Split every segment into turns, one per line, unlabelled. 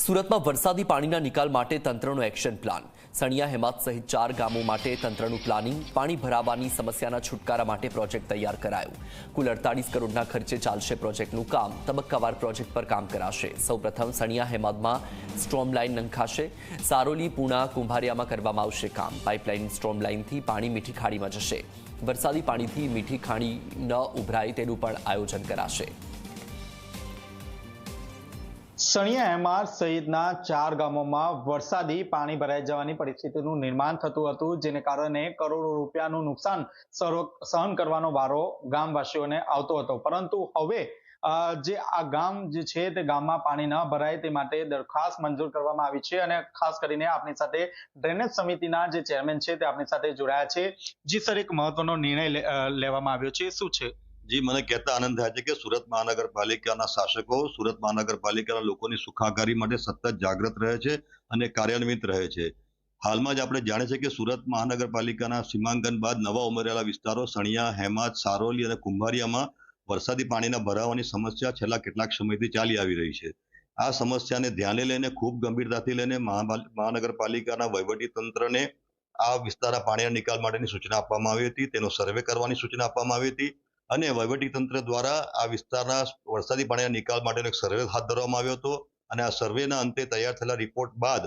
સુરતમાં વરસાદી પાણીના નિકાલ માટે તંત્રનો એક્શન પ્લાન. સણિયા હેમાત સહિત ચાર ગામો માટે તંત્રનું પ્લાનિંગ પાણી ભરાવાની સમસ્યાના છુટકારા માટે પ્રોજેક્ટ તૈયાર કરાયો. કુલ અડતાલીસ કરોડના ખર્ચે ચાલશે પ્રોજેક્ટનું કામ. તબક્કાવાર પ્રોજેક્ટ પર કામ કરાશે. સૌપ્રથમ સણિયા હેમાદમાં સ્ટ્રોમ લાઇન નંખાશે. સારોલી, પૂણા, કુંભારિયામાં કરવામાં આવશે કામ. પાઇપલાઇન સ્ટ્રોમ લાઇનથી પાણી મીઠી ખાડીમાં જશે. વરસાદી પાણીથી મીઠી ખાડી ન ઉભરાય તેનું પણ આયોજન કરાશે.
સણિયા એમઆર સહિતના ચાર ગામોમાં વરસાદી પાણી ભરાઈ જવાની પરિસ્થિતિનું નિર્માણ થતું હતું, જેને કારણે કરોડો રૂપિયાનું નુકસાન સહન કરવાનો વારો ગામવાસીઓને આવતો હતો. પરંતુ હવે જે આ ગામ જે છે તે ગામમાં પાણી ન ભરાય તે માટે દરખાસ્ત મંજૂર કરવામાં આવી છે અને ખાસ કરીને આપણી સાથે ડ્રેનેજ સમિતિના જે ચેરમેન છે તે આપણી સાથે જોડાયા છે. જી સર, એક મહત્વનો નિર્ણય લેવામાં આવ્યો છે. શું છે?
જી, મને કહેતા આનંદ થાય છે કે સુરત મહાનગરપાલિકાના શાસકો સુરત મહાનગરપાલિકાના લોકોની સુખાકારી માટે સતત જાગૃત રહે છે અને કાર્યાન્વિત રહે છે. હાલમાં જ આપણે જાણીએ છીએ કે સુરત મહાનગરપાલિકાના સીમાંકન બાદ નવા ઉમેરેલા વિસ્તારો સણિયા, હેમાદ, સારોલી અને કુંભારિયામાં વરસાદી પાણીના ભરાવાની સમસ્યા છેલ્લા કેટલાક સમયથી ચાલી આવી રહી છે. આ સમસ્યાને ધ્યાને લઈને ખૂબ ગંભીરતાથી લઈને મહાનગરપાલિકાના વહીવટી તંત્રને આ વિસ્તારના પાણીના નિકાલ માટેની સૂચના આપવામાં આવી હતી, તેનો સર્વે કરવાની સૂચના આપવામાં આવી હતી અને વહીવટી તંત્ર દ્વારા આ વિસ્તારના વરસાદી પાણીના નિકાલ માટેનો એક સર્વે હાથ ધરવામાં આવ્યો હતો. અને આ સર્વેના અંતે તૈયાર થયેલા રિપોર્ટ બાદ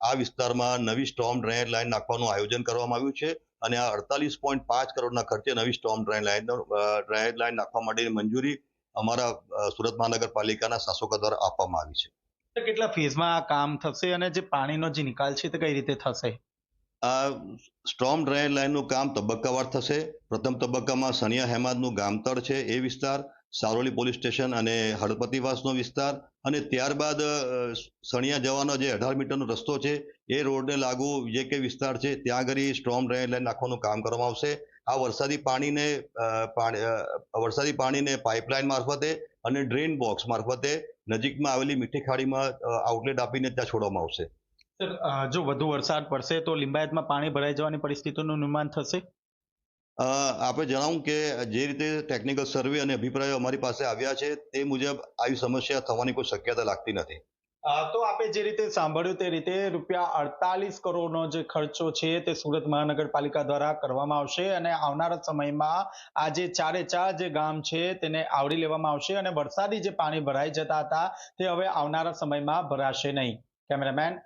આ વિસ્તારમાં નવી સ્ટોમ ડ્રેનેજ લાઇન નાખવાનું આયોજન કરવામાં આવ્યું છે. અને આ અડતાલીસ પોઈન્ટ પાંચ કરોડના ખર્ચે નવી storm drain line drainage line નાખવા માટેની મંજૂરી અમારા સુરત મહાનગરપાલિકાના શાસકો દ્વારા આપવામાં આવી છે.
કેટલા ફેઝમાં આ કામ થશે અને જે પાણીનો જે નિકાલ છે તે કઈ રીતે થશે?
આ સ્ટ્રોમ ડ્રેનેજ લાઇનનું કામ તબક્કાવાર થશે. પ્રથમ તબક્કામાં સનિયા હેમાદનું ગામતળ છે એ વિસ્તાર, સારોલી પોલીસ સ્ટેશન અને હળપતિવાસનો વિસ્તાર અને ત્યારબાદ સણિયા જવાનો જે અઢાર મીટરનો રસ્તો છે એ રોડને લાગુ જે કે વિસ્તાર છે ત્યાં આગળ સ્ટ્રોમ ડ્રેનેજ લાઇન નાખવાનું કામ કરવામાં આવશે. આ વરસાદી પાણીને વરસાદી પાણીને પાઇપલાઇન મારફતે અને ડ્રેન બોક્સ મારફતે નજીકમાં આવેલી મીઠી ખાડીમાં આઉટલેટ આપીને ત્યાં છોડવામાં આવશે.
જો વધુ વરસાદ પડશે તો લિંબાયતમાં પાણી ભરાઈ જવાની પરિસ્થિતિનું નિર્માણ થશે?
આપણે જણાવું કે જે રીતે ટેકનિકલ સર્વે અને અભિપ્રાયો અમારી પાસે આવ્યા છે તે મુજબ આવી સમસ્યા થવાની કોઈ શક્યતા લાગતી નથી.
તો આપે જે રીતે સાંભળ્યું તે રીતે રૂપિયા અડતાલીસ કરોડનો જે ખર્ચો છે તે સુરત મહાનગરપાલિકા દ્વારા કરવામાં આવશે અને આવનારા સમયમાં આ જે ચારે ચાર જે ગામ છે તેને આવરી લેવામાં આવશે અને વરસાદી જે પાણી ભરાઈ જતા હતા તે હવે આવનારા સમયમાં ભરાશે નહીં. કેમેરામેન